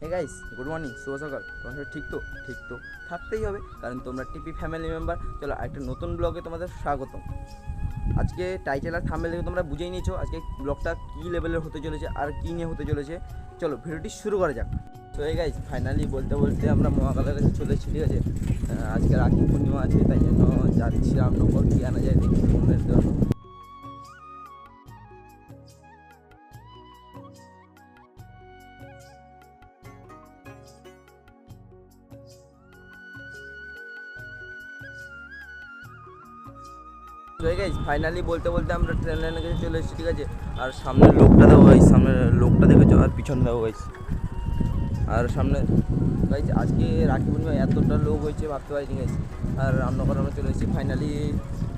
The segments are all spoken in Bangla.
হে গাইস গুড মর্নিং শুভ সকাল। তোমার ঠিক তো? ঠিক তো। থাকতেই হবে, কারণ তোমরা টিপি ফ্যামিলি মেম্বার চলো একটা নতুন ব্লগে তোমাদের স্বাগতম। আজকে টাইটেল আর থাম্বেল দেখে তোমরা বুঝেই নিয়েছো, আজকে ব্লগটা কী লেভেলের হতে চলেছে আর কী নিয়ে হতে চলেছে। চলো, ভিডিওটি শুরু করা যাক। তো এই গাইস ফাইনালি বলতে বলতে আমরা মহাকালের কাছে চলে এসেছি, ঠিক আছে? আজকে রাখি পূর্ণিমা আছে, তাই জন্য যাচ্ছি রামনগর, কী আনা যায় দেখি বোনের জন্য। ফাইনালি বলতে বলতে আমরা ট্রেন লাইনের কাছে চলে এসেছি, ঠিক আছে? আর সামনের লোকটা দেখো গাইজ সামনের লোকটা দেখেছ? আর পিছন দেখো গাইজ আর সামনে গাইজ আজকে রাখি পূর্ণিমা, এতটা লোক হয়েছে, ভাবতে পারিনি গাইজ আর রামনগর আমরা চলে এসেছি ফাইনালি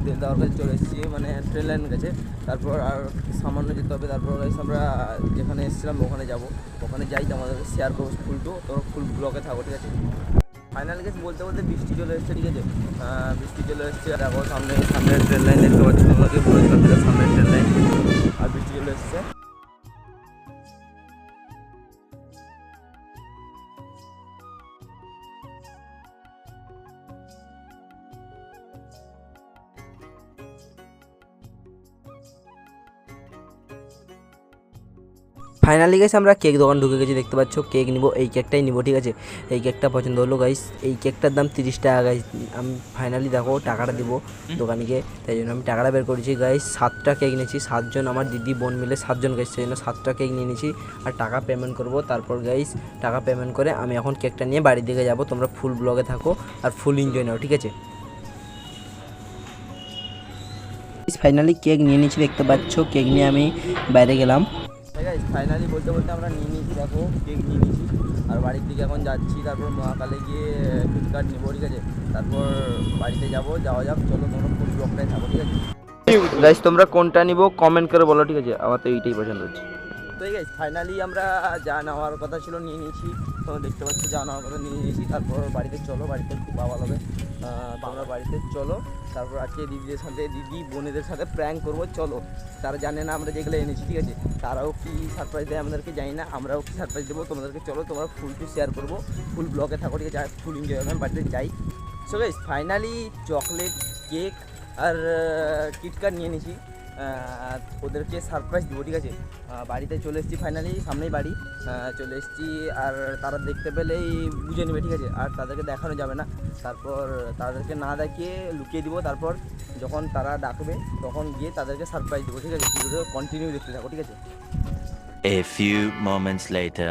দেওয়ার কাছে চলে এসেছি মানে ট্রেন লাইনের কাছে। তারপর আর সামান্য যেতে হবে, তারপর গাইজ আমরা যেখানে এসেছিলাম, ওখানে যাব। ওখানে যাই আমাদের শেয়ার করব ফুলটু তোমরা ফুল ব্লকে থাকো, ঠিক আছে? ফাইনালি গেছে বলতে বলতে বৃষ্টি চলে এসছে, ঠিক আছে? বৃষ্টি চলে এসছে, আর দেখো সামনে সামনে ট্রেন লাইন দেখতে পাচ্ছি বলেছিলাম সামনে ট্রেন লাইন আর বৃষ্টি চলে এসেছে। ফাইনালি গাইস আমরা কেক দোকান ঢুকে গেছি দেখতে পাচ্ছ? কেক নিব এই কেকটাই নিব ঠিক আছে? এই কেকটা পছন্দ হলো গাইস এই কেকটার দাম তিরিশ টাকা গাইস আমি ফাইনালি দেখো টাকাটা দিব দোকানিকে তাই জন্য আমি টাকাটা বের করেছি গাইস সাতটা কেক নিয়েছি সাতজন আমার দিদি বোন মিলে সাতজন গাইস সেই জন্য সাতটা কেক নিয়ে নিয়েছি আর টাকা পেমেন্ট করব তারপর গাইস টাকা পেমেন্ট করে আমি এখন কেকটা নিয়ে বাড়ির দিকে যাব। তোমরা ফুল ব্লগে থাকো আর ফুল এনজয় নাও ঠিক আছে? ফাইনালি কেক নিয়ে নিয়েছি দেখতে পাচ্ছ? কেক নিয়ে আমি বাইরে গেলাম। ফাইনালি বলতে বলতে আমরা নিয়ে নিয়েছি, দেখো কেক নিয়ে নিয়েছি। আর বাড়ির দিকে এখন যাচ্ছি, তারপর মহাকালে গিয়ে ফ্লিপকার্ট নেব, ঠিক আছে? তারপর বাড়িতে যাব, যাওয়া যাক, চলো তোমরা ফুল ব্লকটাই থাকো, ঠিক আছে? তোমরা কোনটা নিবো কমেন্ট করে বলো, ঠিক আছে? আমার তো এইটাই পছন্দ হচ্ছে। তো এই গাইজ ফাইনালি আমরা যা নেওয়ার কথা ছিল নিয়ে নিয়েছি। তোমরা দেখতে পাচ্ছ যা নেওয়ার কথা নিয়ে নিয়েছি। তারপর বাড়িতে চলো বাড়িতে খুব ভালো হবে আহ, তোমরা বাড়িতে চলো। তারপর আজকে দিদিদের সাথে দিদি বোনেদের সাথে প্র্যাঙ্ক করব। চলো তারা জানে না আমরা যেগুলো এনেছি ঠিক আছে? তারাও কি সারপ্রাইজ দেয় আমাদেরকে জানি না। আমরাও কি সারপ্রাইজ দেবো? তোমাদেরকে চলো তোমরা ফুলটি শেয়ার করব। ফুল ব্লগে থাকো ঠিক আছে? ফুল এনজয় করবেন বাড়িতে যাই। So guys finally chocolate cake আর কিটকাট নিয়ে নিয়েছি ওদেরকে সারপ্রাইজ দেবো, ঠিক আছে? বাড়িতে চলে এসেছি ফাইনালি সামনেই বাড়ি। চলে এসেছি আর তারা দেখতে পেলেই বুঝে নেবে, ঠিক আছে? আর তাদেরকে দেখানো যাবে না। তারপর তাদেরকে না দেখিয়ে লুকিয়ে দিব। তারপর যখন তারা ডাকবে, তখন গিয়ে তাদেরকে সারপ্রাইজ দেবো, ঠিক আছে? ভিডিওটা কন্টিনিউ দেখতে থাকো, ঠিক আছে? A few moments later.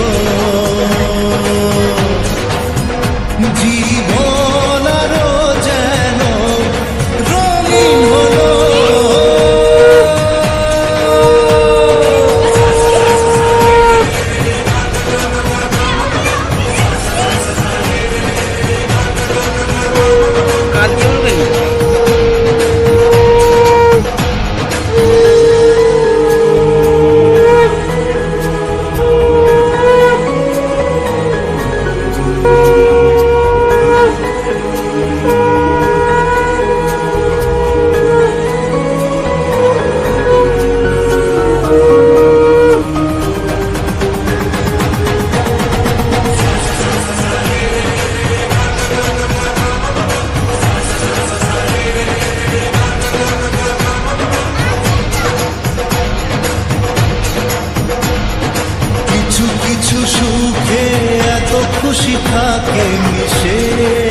খুশি থাকে মিশে।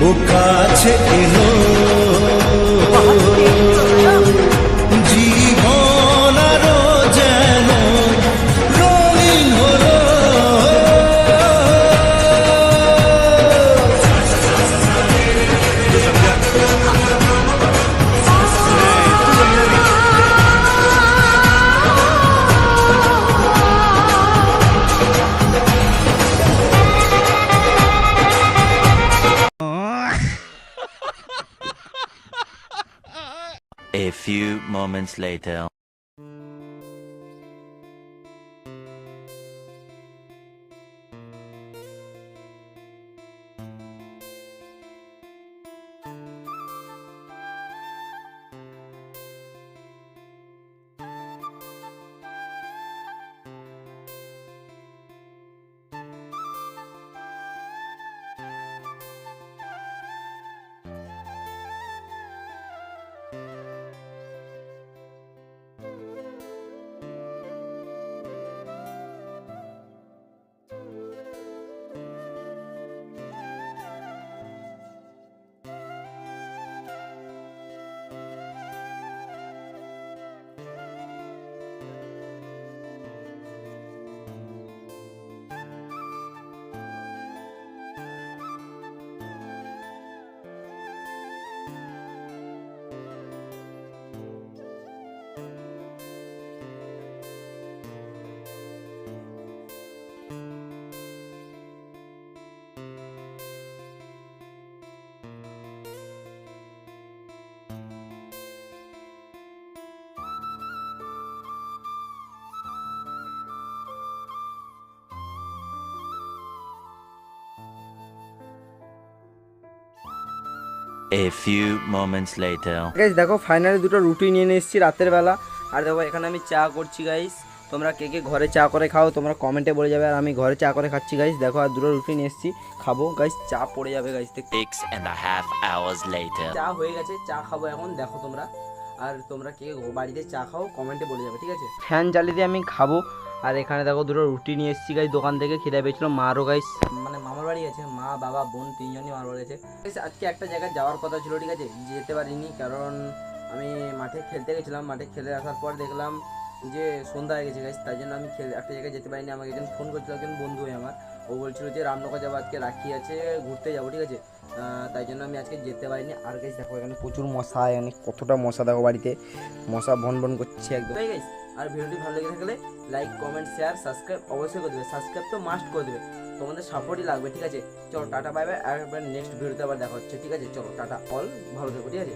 ও কাছে এলো few moments later. A few moments later. Guys দেখো ফাইনালি দুটো রুটি নিয়ে নিয়ে এসেছি রাতের বেলা। আর দেখো এখানে আমি চা করছি গাইস তোমরা কে কে ঘরে চা করে খাও তোমরা কমেন্টে বলে যাবে। আর আমি ঘরে চা করে খাচ্ছি গাইস দেখো আর দুটো রুটি নিয়ে এসেছি। খাব গাইস চা পড়ে যাবে guys and a half hours later. চা হয়ে গেছে চা খাব এখন দেখো তোমরা। আর তোমরা কে বাড়িতে চা খাও কমেন্টে বলে যাবে ঠিক আছে? ফ্যান জ্বালিয়ে দিয়ে আমি খাব। আর এখানে দেখো দুটো রুটি নিয়ে এসেছি গাইস দোকান থেকে খিদে পেয়েছিল মারও গাইস মানে মামার বাড়ি আছে মা বাবা বোন তিনজনই মামার বাড়ি আছে। আজকে একটা জায়গায় যাওয়ার কথা ছিল ঠিক আছে? যেতে পারিনি কারণ আমি মাঠে খেলতে গেছিলাম। মাঠে খেলে আসার পর দেখলাম যে সন্ধ্যা হয়ে গেছে গাইস তাই জন্য আমি খেল একটা জায়গায় যেতে পারিনি। আমাকে একজন ফোন করছিল একজন বন্ধু হয়ে আমার। ও বলছিল যে রামনগর যাব আজকে রাখি আছে ঘুরতে যাব ঠিক আছে? তাই জন্য আমি আজকে যেতে পারিনি। আর গাইস দেখো এখানে প্রচুর মশা এখানে কতটা মশা দেখো বাড়িতে। মশা বন ভন করছে একদম। গাইস আর ভিডিওটি ভালো লেগে থাকলে লাইক কমেন্ট শেয়ার সাবস্ক্রাইব অবশ্যই করে দেবে। সাবস্ক্রাইব তো মাস্ট করে দেবে। তোমাদের সাপোর্টই লাগবে, ঠিক আছে? চলো টাটা বাই বাই আর নেক্সট ভিডিওতে আবার দেখা হচ্ছে, ঠিক আছে? চলো, টাটা অল ভালো থেকো, ঠিক আছে?